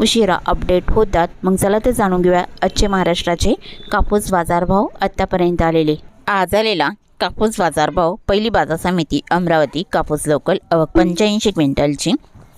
उशिरा अपडेट होतात. मग चला तर जाणून घेऊया आजचे महाराष्ट्राचे कापूस बाजारभाव आत्तापर्यंत आलेले. आज आलेला कापूस बाजारभाव पहिली बाजार समिती अमरावती कापूस लोकल अवक पंच्याऐंशी क्विंटलची.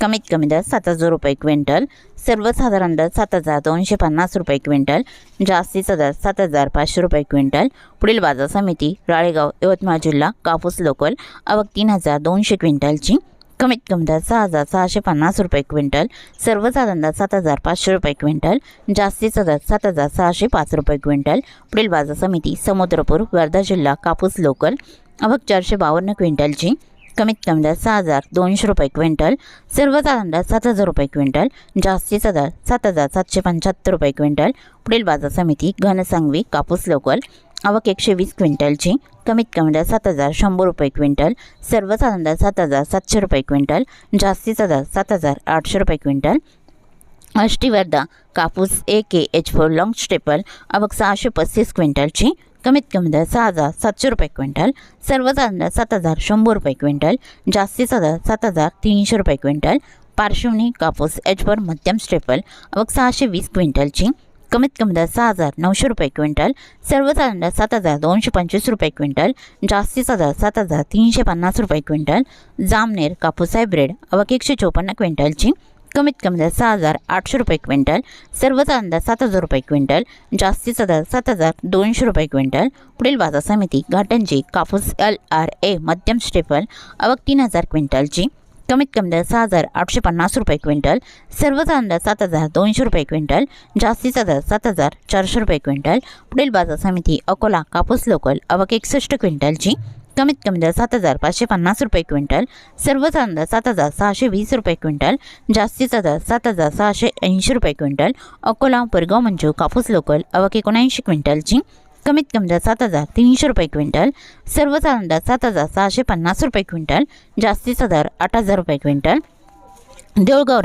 कमीत कमी दर सात हजार रुपये क्विंटल. सर्वसाधारण दर सात हजार दोनशे पन्नास रुपये क्विंटल. जास्तीचा दर सात हजार पाचशे रुपये क्विंटल. पुढील बाजार समिती राळेगाव यवतमाळ जिल्हा कापूस लोकल अवक तीन हजार दोनशे क्विंटलची. कमीत कमी दर सहा हजार सहाशे पन्नास रुपये क्विंटल सर्वसाधारण दर सात हजार पाचशे रुपये क्विंटल जास्तीचा दर सात हजार सहाशे पाच रुपये क्विंटल पुढील बाजार समिती समुद्रपूर वर्धा जिल्हा कापूस लोकल अवक चारशे बावन्न क्विंटलची कमीत कमी दर सहा हजार दोनशे रुपये क्विंटल सर्वसाधारण दर सात हजार रुपये क्विंटल जास्तीचा दर सात हजार सातशे पंच्याहत्तर रुपये क्विंटल पुढील बाजार समिती घनसांगवी कापूस लोकल आवक एकशे वीस क्विंटलची कमीत कमी दर सात हजार शंभर रुपये क्विंटल सर्वसाधारण दर सात हजार सातशे रुपये क्विंटल जास्तीचा दर सात हजार आठशे रुपये क्विंटल. अष्टीवर्धा कापूस A K H four long staple अबक सहाशे पस्तीस क्विंटलची कमीत कमी दर सहा हजार सातशे रुपये क्विंटल सर्वसाधारण दर सात हजार शंभर रुपये क्विंटल जास्तीचा दर सात हजार तीनशे रुपये क्विंटल. पार्श्वनी कापूस एच फोर मध्यम स्टेपल अबक सहाशे वीस क्विंटलची कमीत कमी दर सहा हजार नऊशे रुपये क्विंटल सर्वसाधारण दर सात हजार दोनशे पंचवीस रुपये क्विंटल जास्तीचा दर सात हजार तीनशे पन्नास रुपये क्विंटल जामनेर कापूस हायब्रिड अवक एकशे चोपन्न क्विंटलची कमीत कमी दर सहा हजार आठशे रुपये क्विंटल सर्वसाधारण दर सात हजार रुपये क्विंटल जास्तीचा दर सात हजार दोनशे रुपये क्विंटल. पुढील बाजार समिती घाटंजी कापूस एल आर ए मध्यम स्टेपल अवक तीन हजार क्विंटलची कमीत कमी दर सहा हजार आठशे पन्नास रुपये क्विंटल सर्वसाधारण दर सात हजार दोनशे रुपये क्विंटल जास्तीचा दर सात हजार चारशे रुपये क्विंटल. पुढील बाजार समिती अकोला कापूस लोकल अवक एकसष्ट क्विंटलची कमीत कमी दर सात हजार पाचशे पन्नास रुपये क्विंटल सर्वसाधारण दर सात हजार सहाशे वीस रुपये क्विंटल जास्तीचा दर सात हजार सहाशे ऐंशी रुपये क्विंटल. अकोला परगाव मंजू कापूस लोकल अवक एकोणऐंशी क्विंटलची कमीत कमी दर सात हजार तीनशे रुपये क्विंटल सर्वसाधारण दर सात हजार सहाशे पन्नास रुपये क्विंटल जास्तीचा दर आठ हजार रुपये क्विंटल. देऊळगाव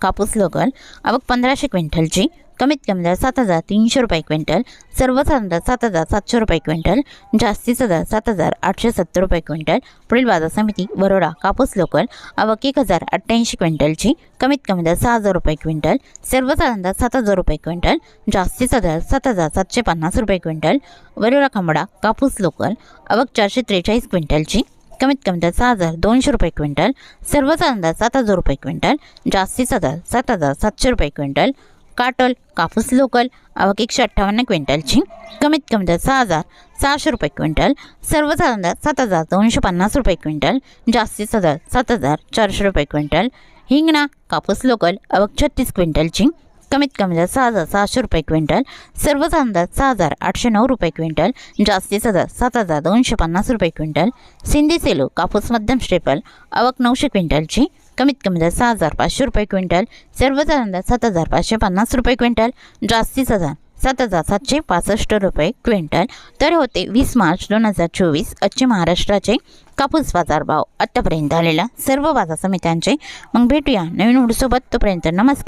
कापूस लोकल आवक पंधराशे क्विंटलची कमीत कमी दर सात हजार तीनशे रुपये क्विंटल सर्वसाधारण दर सात हजार सातशे रुपये क्विंटल जास्तीचा दर सात हजार आठशे सत्तर रुपये क्विंटल पुढील बाजार समिती बरोडा कापूस लोकल आवक एक हजार अठ्ठ्याऐंशी क्विंटलची कमीत कमी दर सहा हजार रुपये क्विंटल सर्वसाधारण दर सात हजार रुपये क्विंटल जास्तीचा दर सात हजार सातशे पन्नास रुपये क्विंटल वरोडा खंबडा कापूस लोकल आवक चारशे त्रेचाळीस क्विंटलची कमीत कमी दर सहा हजार दोनशे रुपये क्विंटल सर्वसाधारण दर सात हजार रुपये क्विंटल जास्तीचा दर सात हजार सातशे रुपये क्विंटल काटल कापूस लोकल आवक एकशे अठ्ठावन्न क्विंटलची कमीत कमी दर सहा हजार सहाशे रुपये क्विंटल सर्वसाधारण दर सात हजार दोनशे पन्नास रुपये क्विंटल जास्तीचा दर सात हजार चारशे रुपये क्विंटल हिंगणा कापूस लोकल आवक छत्तीस क्विंटलची कमीत कमी दर सहा हजार सहाशे रुपये क्विंटल सर्वसाधारण दर सहा हजार आठशे नऊ रुपये क्विंटल जास्तीचा दर सात हजार दोनशे पन्नास रुपये क्विंटल सिंधी सेलो कापूस मध्यम स्टेपल आवक नऊशे क्विंटलची कमीत कमी दर सहा हजार पाचशे रुपये क्विंटल सर्वसाधारण दर सात हजार पाचशे पन्नास रुपये क्विंटल जास्तीचा दर सात हजार सातशे पासष्ट रुपये क्विंटल. तर होते वीस मार्च दोन हजार चोवीस आजचे महाराष्ट्राचे कापूस बाजार भाव आत्तापर्यंत आलेल्या सर्व बाजार समित्यांचे. मग भेटूया नवीन उडसोबत तोपर्यंत नमस्कार.